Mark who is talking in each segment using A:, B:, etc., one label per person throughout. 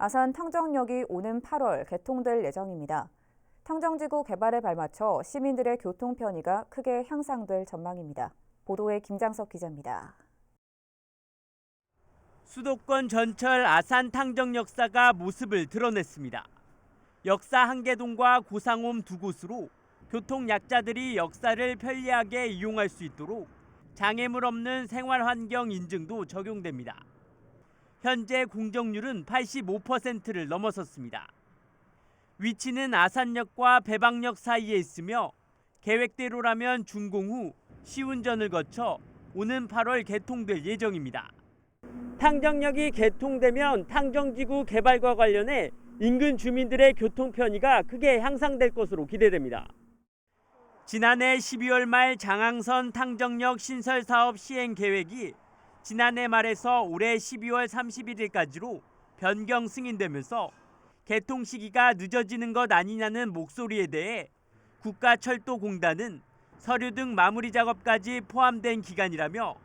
A: 아산 탕정역이 오는 8월 개통될 예정입니다. 탕정지구 개발에 발맞춰 시민들의 교통 편의가 크게 향상될 전망입니다. 보도에 김장석 기자입니다.
B: 수도권 전철 아산 탕정 역사가 모습을 드러냈습니다. 역사 한계동과 고상홈 두 곳으로 교통 약자들이 역사를 편리하게 이용할 수 있도록 장애물 없는 생활 환경 인증도 적용됩니다. 현재 공정률은 85%를 넘어섰습니다. 위치는 아산역과 배방역 사이에 있으며 계획대로라면 준공 후 시운전을 거쳐 오는 8월 개통될 예정입니다. 탕정역이 개통되면 탕정지구 개발과 관련해 인근 주민들의 교통 편의가 크게 향상될 것으로 기대됩니다. 지난해 12월 말 장항선 탕정역 신설 사업 시행 계획이 지난해 말에서 올해 12월 31일까지로 변경 승인되면서 개통 시기가 늦어지는 것 아니냐는 목소리에 대해 국가철도공단은 서류 등 마무리 작업까지 포함된 기간이라며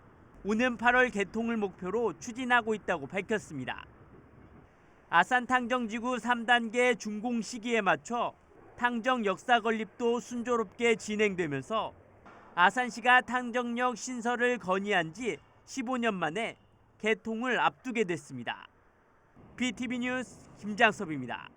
B: 오는 8월 개통을 목표로 추진하고 있다고 밝혔습니다. 아산 탕정지구 3단계 준공 시기에 맞춰 탕정 역사 건립도 순조롭게 진행되면서 아산시가 탕정역 신설을 건의한 지 15년 만에 개통을 앞두게 됐습니다. BTV 뉴스 김장섭입니다.